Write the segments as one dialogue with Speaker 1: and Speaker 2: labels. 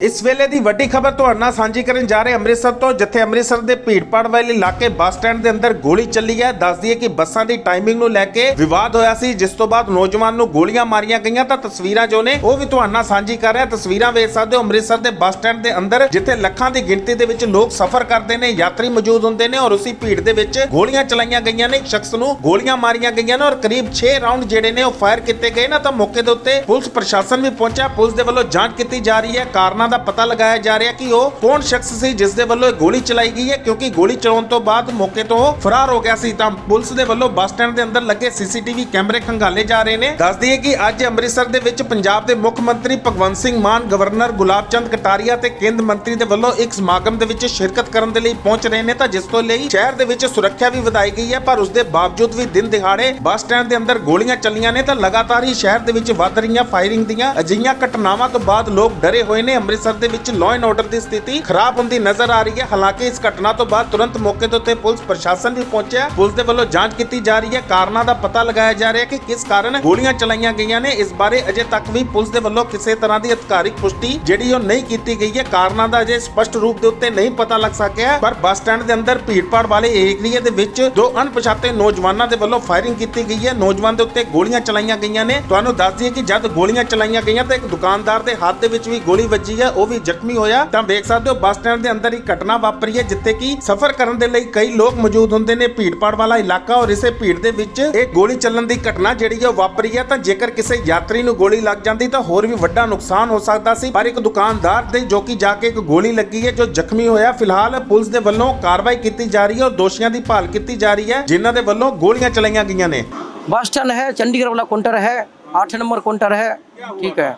Speaker 1: ਇਸ ਵੇਲੇ ਦੀ ਵੱਡੀ ਖਬਰ ਤੁਹਾਡੇ ਨਾਲ ਸਾਂਝੀ ਕਰਨ ਜਾ ਰਹੇ ਅੰਮ੍ਰਿਤਸਰ ਤੋਂ, ਜਿੱਥੇ ਅੰਮ੍ਰਿਤਸਰ ਦੇ ਭੀੜਪਾੜ ਵਾਲੇ ਇਲਾਕੇ ਬੱਸ ਸਟੈਂਡ ਦੇ ਅੰਦਰ ਗੋਲੀ ਚੱਲੀ ਹੈ। ਦੱਸਦੀ ਹੈ ਕਿ ਬੱਸਾਂ ਦੀ ਟਾਈਮਿੰਗ ਨੂੰ ਲੈ ਕੇ ਵਿਵਾਦ ਹੋਇਆ ਸੀ, ਜਿਸ ਤੋਂ ਬਾਅਦ ਨੌਜਵਾਨ ਨੂੰ ਗੋਲੀਆਂ ਮਾਰੀਆਂ ਗਈਆਂ। ਤਾਂ ਤਸਵੀਰਾਂ ਜੋ ਨੇ, ਉਹ ਵੀ ਤੁਹਾਡੇ ਨਾਲ ਸਾਂਝੀ ਕਰ ਰਿਹਾ। ਤਸਵੀਰਾਂ ਵੇਖ ਸਕਦੇ ਹੋ ਅੰਮ੍ਰਿਤਸਰ ਦੇ ਬੱਸ ਸਟੈਂਡ ਦੇ ਅੰਦਰ, ਜਿੱਥੇ ਲੱਖਾਂ ਦੀ ਗਿਣਤੀ ਦੇ ਵਿੱਚ ਲੋਕ ਸਫ਼ਰ ਕਰਦੇ ਨੇ, ਯਾਤਰੀ ਮੌਜੂਦ ਹੁੰਦੇ ਨੇ ਔਰ ਉਸੇ ਭੀੜ ਦੇ ਵਿੱਚ ਗੋਲੀਆਂ ਚਲਾਈਆਂ ਗਈਆਂ ਨੇ। ਇੱਕ ਸ਼ਖਸ ਨੂੰ ਗੋਲੀਆਂ ਮਾਰੀਆਂ ਗਈਆਂ ਨੇ ਔਰ ਕਰੀਬ 6 ਰਾਉਂਡ ਜਿਹੜੇ ਨੇ, ਉਹ ਫਾਇਰ ਕੀਤੇ ਗਏ ਨਾ। ਤਾਂ ਮੌਕੇ ਦੇ ਉੱਤੇ ਪੁਲਿਸ ਪ੍ਰਸ਼ਾਸਨ ਵੀ ਪਹੁੰਚਿਆ। ਪੁਲਿਸ ਦੇ ਵੱਲੋਂ ਜਾਂਚ ਕੀਤੀ ਜਾ ਰਹੀ ਹੈ। ਕਾਰਨਾਂ ਦਾ ਪਤਾ ਲਗਾਇਆ ਜਾ ਰਿਹਾ ਕਿ ਉਹ ਕੌਣ ਸ਼ਖਸ ਸੀ, ਜਿਸ ਦੇ ਵੱਲੋਂ ਇਹ ਗੋਲੀ ਚਲਾਈ ਗਈ ਹੈ, ਕਿਉਂਕਿ ਗੋਲੀ ਚਲਾਉਣ ਤੋਂ ਬਾਅਦ ਮੌਕੇ ਤੋਂ ਫਰਾਰ ਹੋ ਗਿਆ ਸੀ। ਤਾਂ ਪੁਲਿਸ ਦੇ ਵੱਲੋਂ ਬੱਸ ਸਟੈਂਡ ਦੇ ਅੰਦਰ ਲੱਗੇ ਸੀਸੀਟੀਵੀ ਕੈਮਰੇ ਖੰਗਾਲੇ ਜਾ ਰਹੇ ਨੇ। ਦੱਸ ਦਈਏ ਕਿ ਅੱਜ ਅੰਮ੍ਰਿਤਸਰ ਦੇ ਵਿੱਚ ਪੰਜਾਬ ਦੇ ਮੁੱਖ ਮੰਤਰੀ ਭਗਵੰਤ ਸਿੰਘ ਮਾਨ, ਗਵਰਨਰ ਗੁਲਾਬ ਚੰਦ ਕਟਾਰੀਆ ਤੇ ਕੇਂਦਰ ਮੰਤਰੀ ਦੇ ਵੱਲੋਂ ਇੱਕ ਸਮਾਗਮ ਦੇ ਵਿੱਚ ਸ਼ਿਰਕਤ ਕਰਨ ਦੇ ਲਈ ਪਹੁੰਚ ਰਹੇ ਨੇ। ਤਾਂ ਜਿਸ ਤੋਂ ਲਈ ਸ਼ਹਿਰ ਦੇ ਵਿੱਚ ਸੁਰੱਖਿਆ ਵੀ ਵਧਾਈ ਗਈ ਹੈ, ਪਰ ਉਸ ਦੇ ਬਾਵਜੂਦ ਵੀ ਦਿਨ ਦਿਹਾੜੇ ਬੱਸ ਸਟੈਂਡ ਦੇ ਅੰਦਰ ਗੋਲੀਆਂ ਚੱਲੀਆਂ ਨੇ, ਤਾਂ ਲਗਾਤਾਰ ਹੀ ਸ਼ਹਿਰ ਦੇ ਵਿੱਚ ਵੱਧ ਰਹੀਆਂ ਫਾਇਰਿੰਗ ਦੀਆਂ ਅਜਿਹੀਆਂ ਘਟਨਾਵਾਂ ਤੋਂ ਬਾਅਦ ਲੋਕ ਡਰੇ ਹੋਏ ਨੇ। ਅੰਮ੍ਰਿਤਸਰ ਅੰਮ੍ਰਿਤਸਰ ਦੇ ਵਿੱਚ ਲਾਅ ਐਂਡ ਆਰਡਰ ਦੀ ਸਥਿਤੀ ਖਰਾਬ ਹੁੰਦੀ ਨਜ਼ਰ ਆ ਰਹੀ ਹੈ। ਹਾਲਾਂਕਿ ਇਸ ਘਟਨਾ ਤੋਂ ਬਾਅਦ ਤੁਰੰਤ ਮੌਕੇ ਦੇ ਉੱਤੇ ਪੁਲਿਸ ਪ੍ਰਸ਼ਾਸਨ ਵੀ ਪਹੁੰਚਿਆ। ਪੁਲਿਸ ਦੇ ਵੱਲੋਂ ਜਾਂਚ ਕੀਤੀ ਜਾ ਰਹੀ ਹੈ। ਕਾਰਨਾਂ ਦਾ ਪਤਾ ਲਗਾਇਆ ਜਾ ਰਿਹਾ ਹੈ ਕਿ ਕਿਸ ਕਾਰਨ ਗੋਲੀਆਂ ਚਲਾਈਆਂ ਗਈਆਂ ਨੇ। ਇਸ ਬਾਰੇ ਅਜੇ ਤੱਕ ਵੀ ਪੁਲਿਸ ਦੇ ਵੱਲੋਂ ਕਿਸੇ ਤਰ੍ਹਾਂ ਦੀ ਅਧਿਕਾਰਿਕ ਪੁਸ਼ਟੀ ਜਿਹੜੀ ਉਹ ਨਹੀਂ ਕੀਤੀ ਗਈ ਹੈ। ਕਾਰਨਾਂ ਦਾ ਅਜੇ ਸਪਸ਼ਟ ਰੂਪ ਦੇ ਉੱਤੇ ਨਹੀਂ ਪਤਾ ਲੱਗ ਸਕਿਆ। ਪਰ ਬੱਸ ਸਟੈਂਡ ਦੇ ਅੰਦਰ ਭੀੜਪਾੜ ਵਾਲੇ ਏਰੀਏ ਦੇ ਵਿੱਚ ਦੋ ਅਣਪਛਾਤੇ ਨੌਜਵਾਨਾਂ ਦੇ ਵੱਲੋਂ ਫਾਇਰਿੰਗ ਕੀਤੀ ਗਈ ਹੈ। ਨੌਜਵਾਨ ਦੇ ਉੱਤੇ ਗੋਲੀਆਂ ਚਲਾਈਆਂ ਗਈਆਂ ਨੇ। ਤੁਹਾਨੂੰ ਦੱਸ ਦਈਏ ਕਿ ਜਦ ਗੋਲੀਆਂ ਚਲਾਈਆਂ ਗਈਆਂ ਤਾਂ ਇੱਕ ਦੁਕਾਨਦਾਰ ਦੇ ਹੱਥ ਦੇ ਵਿੱਚ ਵੀ ਗੋਲੀ ਵੱਜੀ ਹੈ ਉਹ ਵੀ ਜ਼ਖਮੀ ਹੋਇਆ ਤਾਂ ਵੇਖ ਸਕਦੇ ਹੋ ਬੱਸ ਸਟੈਂਡ ਦੇ ਅੰਦਰ ਹੀ ਘਟਨਾ ਵਾਪਰੀ ਹੈ ਜਿੱਥੇ ਕਿ ਸਫ਼ਰ ਕਰਨ ਦੇ ਲਈ ਕਈ ਲੋਕ ਮੌਜੂਦ ਹੁੰਦੇ ਨੇ ਭੀੜਪਾੜ ਵਾਲਾ ਇਲਾਕਾ ਔਰ ਇਸੇ ਭੀੜ ਦੇ ਵਿੱਚ ਇਹ ਗੋਲੀ ਚੱਲਣ ਦੀ ਘਟਨਾ ਜਿਹੜੀ ਹੈ ਉਹ ਵਾਪਰੀ ਹੈ ਤਾਂ ਜੇਕਰ ਕਿਸੇ ਯਾਤਰੀ ਨੂੰ ਗੋਲੀ ਲੱਗ ਜਾਂਦੀ ਤਾਂ ਹੋਰ ਵੀ ਵੱਡਾ ਨੁਕਸਾਨ ਹੋ ਸਕਦਾ ਸੀ ਪਰ ਇੱਕ ਦੁਕਾਨਦਾਰ ਦੇ ਜੋ ਕਿ ਜਾ ਕੇ ਇੱਕ ਗੋਲੀ ਲੱਗੀ ਹੈ ਜੋ ਜ਼ਖਮੀ ਹੋਇਆ ਫਿਲਹਾਲ ਪੁਲਿਸ ਦੇ ਵੱਲੋਂ ਕਾਰਵਾਈ ਕੀਤੀ ਜਾ ਰਹੀ ਹੈ ਔਰ ਦੋਸ਼ੀਆਂ ਦੀ ਭਾਲ ਕੀਤੀ ਜਾ ਰਹੀ ਹੈ ਜਿਨ੍ਹਾਂ ਦੇ ਵੱਲੋਂ ਗੋਲੀਆਂ ਚਲਾਈਆਂ ਗਈਆਂ ਨੇ
Speaker 2: बस स्टैंड है चंडीगढ़ वाला काउंटर है आठ नंबर काउंटर है ठीक है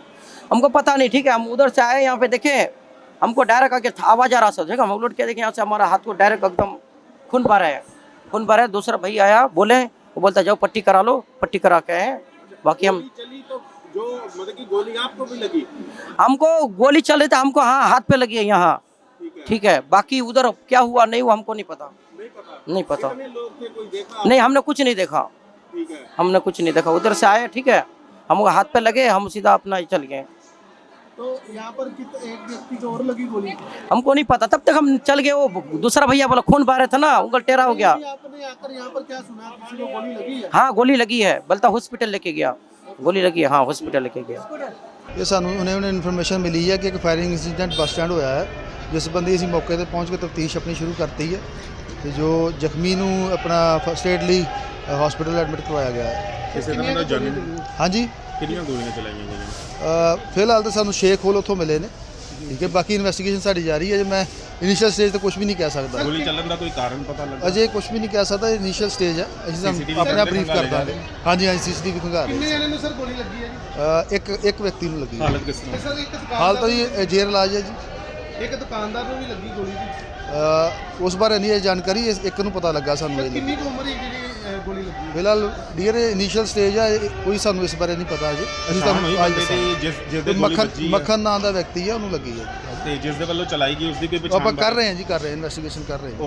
Speaker 2: हमको पता नहीं ठीक है? हम उधर से आए यहाँ पे देखे हमको डायरेक्ट आके आवाज़ आ रहा था जगह हम उलट के देखे यहाँ से हमारा हाथ को डायरेक्ट एकदम खून भरा है। खून भरा है दूसरा भाई आया बोले वो बोलता जाओ पट्टी करा लो पट्टी करा के आए बाकी हम
Speaker 1: तो जो मतलब कि गोली आपको भी लगी?
Speaker 2: हमको गोली चल रही था हमको हाँ हाथ पे लगी है यहाँ। ठीक है। बाकी उधर क्या हुआ नहीं हुआ हमको नहीं पता।
Speaker 1: नहीं पता।
Speaker 2: नहीं पता।
Speaker 1: लोग
Speaker 2: नहीं हमने कुछ नहीं देखा।
Speaker 1: ठीक है।
Speaker 2: हमने कुछ नहीं देखा। उधर से आए ठीक है हम हाथ पे लगे हम सीधा अपना ही चल गए।
Speaker 3: तो यहाँ पर कित एक व्यक्ति को और लगी गोली
Speaker 2: हमको नहीं पता तब तक हम चल गए वो दूसरा भैया बोला खून बह रहा था ना उंगल टेढ़ा हो गया
Speaker 3: नहीं, आपने आकर यहाँ पर क्या सुना किसी को गोली लगी है
Speaker 2: हाँ गोली लगी है बलता हॉस्पिटल लेके गया गोली लगी है हाँ हॉस्पिटल लेके गया
Speaker 4: ਇਹ ਸਾਨੂੰ ਉਹਨੇ ਉਹਨੇ ਇਨਫੋਰਮੇਸ਼ਨ ਮਿਲੀ ਹੈ ਕਿ ਇੱਕ ਫਾਇਰਿੰਗ ਇਨਸੀਡੈਂਟ ਬੱਸ ਸਟੈਂਡ ਹੋਇਆ ਹੈ ਜਿਸ ਸੰਬੰਧੀ ਅਸੀਂ ਮੌਕੇ ਤੇ ਪਹੁੰਚ ਕੇ ਤਫਤੀਸ਼ ਆਪਣੀ ਸ਼ੁਰੂ ਕਰਤੀ ਹੈ ਤੇ ਜੋ ਜ਼ਖਮੀ ਨੂੰ ਆਪਣਾ ਫਸਟ ਏਡ ਲਈ ਹਸਪੀਟਲ ਐਡਮਿਟ ਕਰਵਾਇਆ ਗਿਆ ਹੈ। ਹਾਂਜੀ?
Speaker 5: ਕਿੰਨੀਆਂ ਗੋਲੀਆਂ ਚਲਾਈਆਂ ਗਈਆਂ
Speaker 4: ਫਿਲਹਾਲ ਤਾਂ ਸਾਨੂੰ ਸ਼ੇਖ ਹੋਲ ਉੱਥੋਂ ਮਿਲੇ ਨੇ। ਠੀਕ ਹੈ ਬਾਕੀ ਇਨਵੈਸਟੀਗੇਸ਼ਨ ਸਾਡੀ ਜਾਰੀ ਹੈ। ਮੈਂ ਇਨੀਸ਼ੀਅਲ ਸਟੇਜ ਤੇ ਕੁਝ ਵੀ ਨਹੀਂ ਕਹਿ ਸਕਦਾ।
Speaker 5: ਗੋਲੀ ਚੱਲਣ ਦਾ ਕੋਈ ਕਾਰਨ ਪਤਾ ਲੱਗਾ?
Speaker 4: ਅਜੇ ਕੁਝ ਵੀ ਨਹੀਂ ਕਹਿ ਸਕਦਾ ਇਨੀਸ਼ੀਅਲ ਸਟੇਜ ਹੈ। ਅਸੀਂ
Speaker 5: CCTV
Speaker 4: ਤੁਹਾਨੂੰ ਆਪਣਾ ਬਰੀਫ ਕਰ
Speaker 5: ਖੰਗਾਲ
Speaker 4: ਹਾਂਜੀ ਹਾਂਜੀ ਸੀਸੀਟੀਵੀ ਖੰਗਾ ਰਹੇ
Speaker 3: ਕਿੰਨੇ ਜਣੇ ਨੂੰ। ਸਰ ਗੋਲੀ ਲੱਗੀ ਹੈ
Speaker 4: ਜੀ? ਇੱਕ ਇੱਕ ਵਿਅਕਤੀ ਨੂੰ ਲੱਗੀ
Speaker 5: ਹਾਲਤ ਕਿਸ ਤਰ੍ਹਾਂ?
Speaker 3: ਤੇ
Speaker 4: ਹਾਲ ਤਾਂ
Speaker 3: ਦੁਕਾਨਦਾਰ
Speaker 4: ਜੀ ਜੇਰ ਇਲਾਜ ਹੈ ਜੀ।
Speaker 3: ਇੱਕ ਦੁਕਾਨਦਾਰ ਨੂੰ ਵੀ ਲੱਗੀ ਗੋਲੀ
Speaker 4: ਜੀ। ਉਸ ਬਾਰੇ ਨਹੀਂ ਇਹ ਜਾਣਕਾਰੀ ਇੱਕ ਨੂੰ ਪਤਾ ਲੱਗਾ ਸਾਨੂੰ
Speaker 3: ਕਿੰਨੀ ਕੁ ਉਮਰ ਹੈ ਜਿਹੜੀ ਗੋਲੀ ਲੱਗੀ
Speaker 4: ਫਿਲਹਾਲ ਡੀਅਰ ਇਨੀਸ਼ੀਅਲ ਸਟੇਜ ਆ ਕੋਈ ਸਾਨੂੰ ਇਸ ਬਾਰੇ ਨਹੀਂ ਪਤਾ ਅਜੇ। ਅਸੀਂ ਤੁਹਾਨੂੰ ਅੱਜ ਦੱਸਾਂਗੇ।
Speaker 5: ਜਿਸ
Speaker 4: ਮੱਖਣ ਮੱਖਣ ਨਾਂ ਦਾ ਵਿਅਕਤੀ ਆ ਉਹਨੂੰ ਲੱਗੀ ਹੈ।
Speaker 5: ਤੇ ਜਿਸ ਦੇ ਵੱਲੋਂ ਚਲਾਈ ਗਈ ਉਸ ਦੀ ਕੋਈ ਪਛਾਣ ਆਪਾਂ
Speaker 4: ਕਰ ਰਹੇ ਹਾਂ ਜੀ ਕਰ ਰਹੇ ਇਨਵੈਸਟੀਗੇਸ਼ਨ ਕਰ ਰਹੇ ਹਾਂ।